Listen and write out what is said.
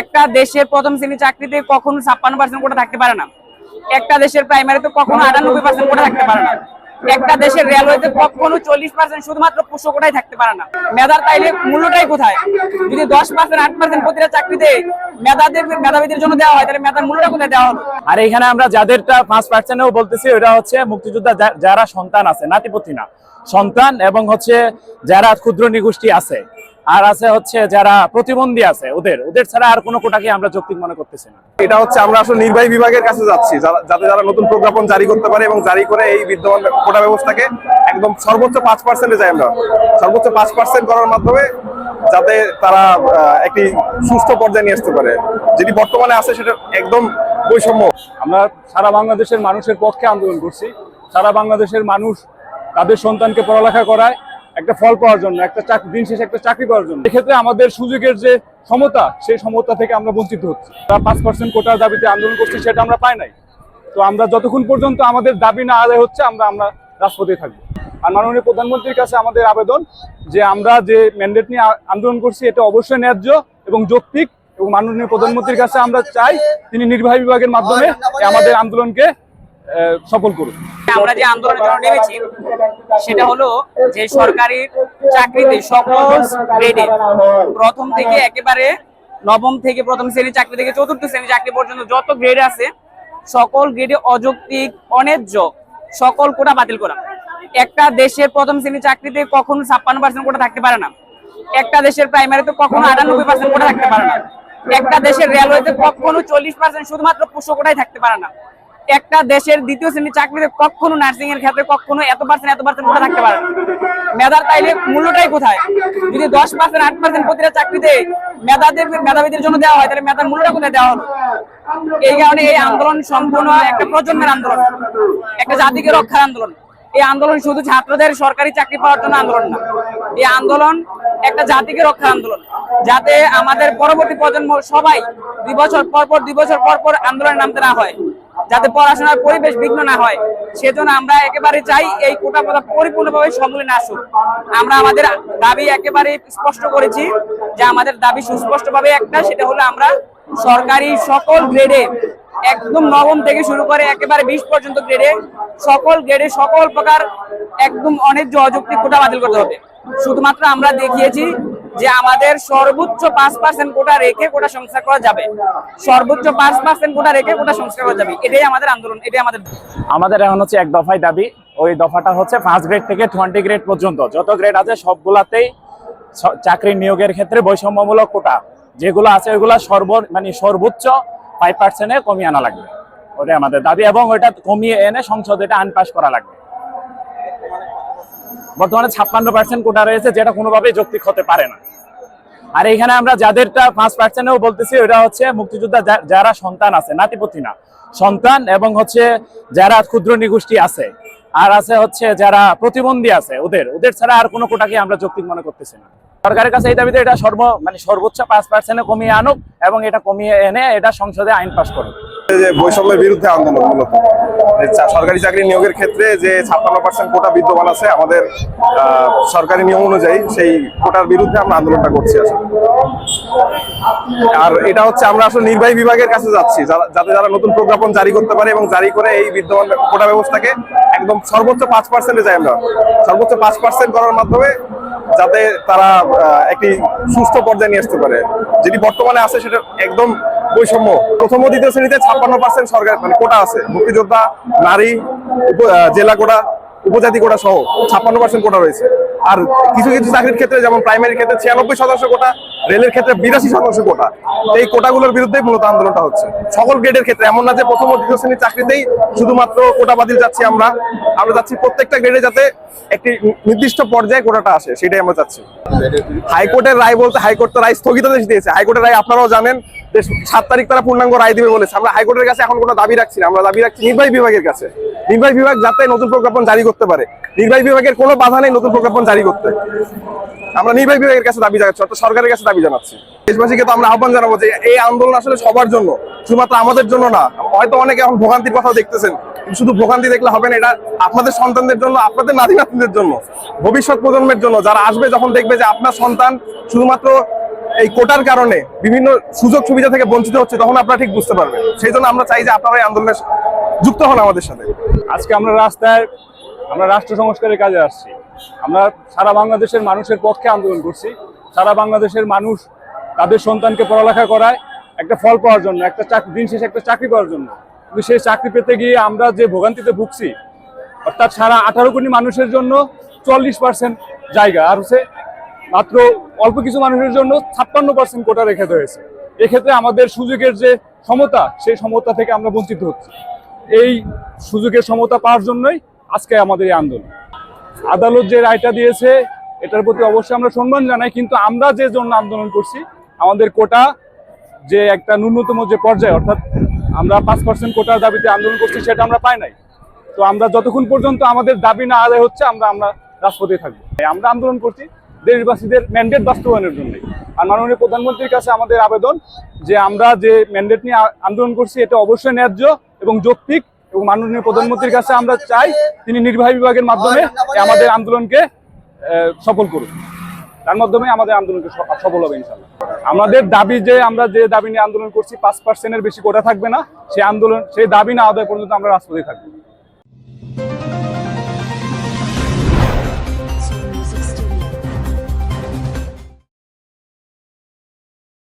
একটা দেশের প্রথম শ্রেণি চাকরিতে কখনো ছাপ্পান্ন পার্সেন্ট কোটা থাকতে পারে না। একটা দেশের প্রাইমারিতে কখনো আটানব্বই পার্সেন্ট কোটা থাকতে পারে না। একটা দেশের রেলওয়েতে কখনো চল্লিশ পার্সেন্ট শুধুমাত্র পুষ্য কোটাই থাকতে পারে না। মেধার তাইলে মূল্যটাই কোথায়? যদি দশ পার্সেন্ট আট পার্সেন্ট প্রতিটা চাকরিতে মেধাদের, মেধাবীদের জন্য দেওয়া হয়, তাহলে মেধার মূল্যটা কোথায় দেওয়া হলো আর এখানে আমরা যাদেরটা পাঁচ পার্সেন্টও বলতেছি ওটা হচ্ছে মুক্তিযোদ্ধা যারা সন্তান আছে, নাতিপতি না। সন্তান এবং হচ্ছে যারা ক্ষুদ্র নিগোষ্ঠী আছে। আর আছে হচ্ছে যারা প্রতিবন্ধী আছে ওদের। ওদের ছাড়া আর কোনো কোটাকে আমরা যৌক্তিক মনে করতেছি না। এটা হচ্ছে আমরা আসলে নির্বাহী বিভাগের কাছে যাচ্ছি যাতে যারা নতুন প্রজ্ঞাপন জারি করতে পারে এবং জারি করে এই বিদ্যমান কোটা ব্যবস্থাকে একদম সর্বোচ্চ পাঁচ পার্সেন্টে যাই আমরা। সর্বোচ্চ পাঁচ পার্সেন্ট করার মাধ্যমে যাতে তারা একটি সুস্থ পর্যায়ে নিয়ে আসতে পারে। যেটি বর্তমানে আছে সেটা একদম বৈষম্য। আমরা সারা বাংলাদেশের মানুষের পক্ষে আন্দোলন করছি। সারা বাংলাদেশের মানুষ তাদের সন্তানকে পড়ালেখা করায় একটা ফল পাওয়ার জন্য, একটা চাকরি দিন শেষে একটা চাকরি পাওয়ার জন্য। এক্ষেত্রে আমাদের সুযোগের যে সমতা, সেই সমতা থেকে আমরা বঞ্চিত হচ্ছি। আমরা পাঁচ পার্সেন্ট কোটার দাবিতে আন্দোলন করছি, সেটা আমরা পাই নাই। তো আমরা যতক্ষণ পর্যন্ত আমাদের দাবি না আদায় হচ্ছে, আমরা আমরা রাজপথে থাকব। আর মাননীয় প্রধানমন্ত্রীর কাছে আমাদের আবেদন যে আমরা যে ম্যান্ডেট নিয়ে আন্দোলন করছি, এটা অবশ্যই ন্যায্য এবং যৌক্তিক এবং মাননীয় প্রধানমন্ত্রীর কাছে আমরা চাই, তিনি নির্বাহী বিভাগের মাধ্যমে আমাদের আন্দোলনকে সফল করুন। আমরা যে আন্দোলনের জন্য নেমেছি, সেটা হলো যে সরকারি চাকরিতে সকল প্রথম থেকে একেবারে নবম থেকে প্রথম শ্রেণি চাকরি থেকে চতুর্থ শ্রেণি চাকরি পর্যন্ত যত গ্রেড আছে, সকল গ্রেডে অযৌক্তিক, অন্যায্য সকল কোটা বাতিল করা। একটা দেশের প্রথম শ্রেণি চাকরিতে কখনো ছাপ্পান্ন পার্সেন্ট কোটা থাকতে পারে না। একটা দেশের প্রাইমারিতে কখনো আটানব্বই পার্সেন্ট কোটা থাকতে পারে না। একটা দেশের রেলওয়েতে কখনো চল্লিশ পার্সেন্ট শুধুমাত্র পুষ্য কোটাই থাকতে পারে না। একটা দেশের দ্বিতীয় শ্রেণির চাকরিতে কখনো নার্সিং এর ক্ষেত্রে কখনো এত পার্সেন্ট এত পার্সেন্ট কোটা থাকতে পারে মেধার তাইলে মূল্যটাই কোথায়? যদি দশ পার্সেন্ট আট পার্সেন্ট প্রতিটা চাকরিতে মেধাদের, মেধাবীদের জন্য দেওয়া হয়, তাহলে মেধার মূল্যটা কোথায় দেওয়া হলো? এই কারণে এই আন্দোলন সম্পূর্ণ একটা প্রজন্মের আন্দোলন, একটা জাতিকে রক্ষার আন্দোলন। এই আন্দোলন শুধু ছাত্রদের সরকারি চাকরি পাওয়ার জন্য আন্দোলন না, এই আন্দোলন একটা জাতিকে রক্ষার আন্দোলন। যাতে আমাদের পরবর্তী প্রজন্ম সবাই দুই বছর পর পর, দুই বছর পর পর আন্দোলনে নামতে না হয়। যাতে পড়াশোনার পরিবেশ বিঘ্ন না হয়। সেজন্য আমরা একেবারে চাই এই কোটা পদা পরিপূর্ণভাবে সম্মিলনে আসুক। আমরা আমাদের দাবি একেবারে স্পষ্ট করেছি যে আমাদের দাবি সুস্পষ্টভাবে একটা, সেটা হলো আমরা সরকারি সকল গ্রেডে একদম নবম থেকে শুরু করে একেবারে বিশ পর্যন্ত গ্রেডে সকল গ্রেডে সকল প্রকার একদম অনেক অযৌক্তিক কোটা বাতিল করতে হবে। শুধুমাত্র আমরা দেখিয়েছি যে আমাদের সর্বোচ্চ পাঁচ পার্সেন্ট কোটা রেখে কোটা সংস্কার করা যাবে। সর্বোচ্চ পাঁচ পার্সেন্ট কোটা রেখে কোটা সংস্কার করা যাবে। এটাই আমাদের আন্দোলন, এটাই আমাদের আমাদের এখন হচ্ছে এক দফায় দাবি, ওই দফাটা হচ্ছে ফার্স্ট গ্রেড থেকে টোয়েন্টি গ্রেড পর্যন্ত। যত গ্রেড আছে সবগুলাতেই চাকরি নিয়োগের ক্ষেত্রে বৈষম্যমূলক কোটা। যেগুলো আছে ওইগুলো সর্ব মানে সর্বোচ্চ ফাইভ পার্সেন্টে কমিয়ে আনা লাগবে। ওটাই আমাদের দাবি এবং ওইটা কমিয়ে এনে সংসদে এটা আনপাস করা লাগবে। বর্তমানে ছাপ্পান্ন পার্সেন্ট কোটা রয়েছে, যেটা কোনোভাবেই যৌক্তিক হতে পারে না। আর এখানে আমরা যাদেরটা পাঁচ পার্সেন্টও বলতেছি ওটা হচ্ছে মুক্তিযোদ্ধা যারা সন্তান আছে, নাতিপতি না। সন্তান এবং হচ্ছে যারা ক্ষুদ্র নিগোষ্ঠী আছে, আর আছে হচ্ছে যারা প্রতিবন্ধী আছে, ওদের। ওদের ছাড়া আর কোনো কোটাকে আমরা যৌক্তিক মনে করতেছি না। সরকারের কাছে এই দাবিতে এটা সর্ব মানে সর্বোচ্চ পাঁচ পার্সেন্টে কমিয়ে আনুক এবং এটা কমিয়ে এনে এটা সংসদে আইন পাশ করুক। যে বৈষম্যের বিরুদ্ধে আন্দোলন মূলত। সরকারি চাকরি নিয়োগের ক্ষেত্রে যে ছাপ্পান্ন পার্সেন্ট কোটা বিদ্যমান আছে, আমাদের সরকারি নিয়ম অনুযায়ী সেই কোটার বিরুদ্ধে আমরা আন্দোলনটা করছি আসলে। আর এটা হচ্ছে আমরা আসলে নির্বাহী বিভাগের কাছে যাচ্ছি যাতে যারা নতুন প্রজ্ঞাপন জারি করতে পারে এবং জারি করে এই বিদ্যমান কোটা ব্যবস্থাকে একদম সর্বোচ্চ পাঁচ পার্সেন্টে যাই আমরা। সর্বোচ্চ পাঁচ পার্সেন্ট করার মাধ্যমে যাতে তারা একটি সুস্থ পর্যায়ে নিয়ে আসতে পারে। যেটি বর্তমানে আছে, সেটা একদম বৈষম্য। প্রথম ও দ্বিতীয় শ্রেণীতে ছাপ্পান্ন পার্সেন্ট সরকার মানে কোটা আছে। মুক্তিযোদ্ধা, নারী জেলা কোটা, উপজাতি কোটা সহ ছাপ্পান্ন পার্সেন্ট কোটা রয়েছে। আর কিছু কিছু চাকরির ক্ষেত্রে, যেমন প্রাইমারি ক্ষেত্রে ছিয়ানব্বই শতাংশ কোটা, রেলের ক্ষেত্রে বিরাশি শতাংশ কোটা। এই কোটাগুলোর বিরুদ্ধে মূলত আন্দোলনটা হচ্ছে। সকল গ্রেডের ক্ষেত্রে, এমন না যে প্রথম ও দ্বিতীয় শ্রেণির চাকরিতেই শুধুমাত্র কোটা বাতিল যাচ্ছি আমরা। আমরা যাচ্ছি প্রত্যেকটা গ্রেডে যাতে একটি নির্দিষ্ট পর্যায়ে কোটাটা আসে, সেটাই আমরা চাচ্ছি। হাইকোর্টের রায় বলতে, হাইকোর্ট তো রায় স্থগিতাদেশ দিয়েছে। হাইকোর্টের রায় আপনারাও জানেন যে সাত তারিখ তারা পূর্ণাঙ্গ রায় দিবে বলেছে। আমরা হাইকোর্টের কাছে এখন কোনো দাবি রাখছি না। আমরা দাবি রাখছি নির্বাহী বিভাগের কাছে। নির্বাহী বিভাগ যাতে নতুন প্রজ্ঞাপন জারি করতে পারে। নির্বাহী বিভাগের কোনো বাধা নেই নতুন প্রজ্ঞাপন জারি করতে। আমরা নির্বাহী বিভাগের কাছে দাবি জানাচ্ছি, অর্থাৎ সরকারের কাছে দাবি জানাচ্ছি। দেশবাসীকে তো আমরা আহ্বান জানাব যে এই আন্দোলন আসলে সবার জন্য, শুধুমাত্র আমাদের জন্য না, হয়তো অনেকে এখন ভোগান্তির কথাও দেখতেছেন শুধু ভোগান্তি দেখলে হবে না, এটা আপনাদের সন্তানদের জন্য, আপনাদের নাতি নাতনিদের জন্য, ভবিষ্যৎ প্রজন্মের জন্য। যারা আসবে যখন দেখবে যে আপনার সন্তান শুধুমাত্র এই কোটার কারণে বিভিন্ন সুযোগ সুবিধা থেকে বঞ্চিত হচ্ছে, তখন আপনারা ঠিক বুঝতে পারবেন। সেই জন্য আমরা চাই যে আপনারা এই আন্দোলনে যুক্ত হন আমাদের সাথে। আজকে আমরা রাস্তায়, আমরা রাষ্ট্র সংস্কারের কাজে আসছি। আমরা সারা বাংলাদেশের মানুষের পক্ষে আন্দোলন করছি। সারা বাংলাদেশের মানুষ তাদের সন্তানকে পড়ালেখা করায় একটা ফল পাওয়ার জন্য, একটা চাকরি দিন শেষে একটা চাকরি পাওয়ার জন্য। কিন্তু সেই চাকরি পেতে গিয়ে আমরা যে ভোগান্তিতে ভুগছি, অর্থাৎ সারা আঠারো কোটি মানুষের জন্য চল্লিশ পার্সেন্ট জায়গা, আর হচ্ছে মাত্র অল্প কিছু মানুষের জন্য ছাপ্পান্ন পার্সেন্ট কোটা রেখে হয়েছে। এক্ষেত্রে আমাদের সুযোগের যে সমতা, সেই সমতা থেকে আমরা বঞ্চিত হচ্ছি। এই সুযোগের সমতা পাওয়ার জন্যই আজকে আমাদের এই আন্দোলন। আদালত যে রায়টা দিয়েছে, এটার প্রতি অবশ্যই আমরা সম্মান জানাই, কিন্তু আমরা যে জন্য আন্দোলন করছি, আমাদের কোটা যে একটা ন্যূনতম যে পর্যায়ে, অর্থাৎ আমরা পাঁচ পার্সেন্ট কোটার দাবিতে আন্দোলন করছি, সেটা আমরা পাই নাই। তো আমরা যতক্ষণ পর্যন্ত আমাদের দাবি না আদায় হচ্ছে, আমরা আমরা রাজপথে থাকব। আমরা আন্দোলন করছি দেশবাসীদের ম্যান্ডেট বাস্তবায়নের জন্য আর মাননীয় প্রধানমন্ত্রীর কাছে আমাদের আবেদন যে আমরা যে ম্যান্ডেট নিয়ে আন্দোলন করছি, এটা অবশ্যই ন্যায্য এবং যৌক্তিক এবং মাননীয় প্রধানমন্ত্রীর কাছে আমরা চাই তিনি নির্বাহী বিভাগের মাধ্যমে আমাদের আন্দোলনকে সফল করুন তার মাধ্যমে আমাদের আন্দোলনকে সফল হবে ইনশাল্লাহ আমাদের দাবি যে আমরা যে দাবি নিয়ে আন্দোলন করছি, পাঁচ পার্সেন্টের বেশি কোটা থাকবে না। সেই আন্দোলন, সেই দাবি না আদায় পর্যন্ত আমরা রাজপথে থাকব।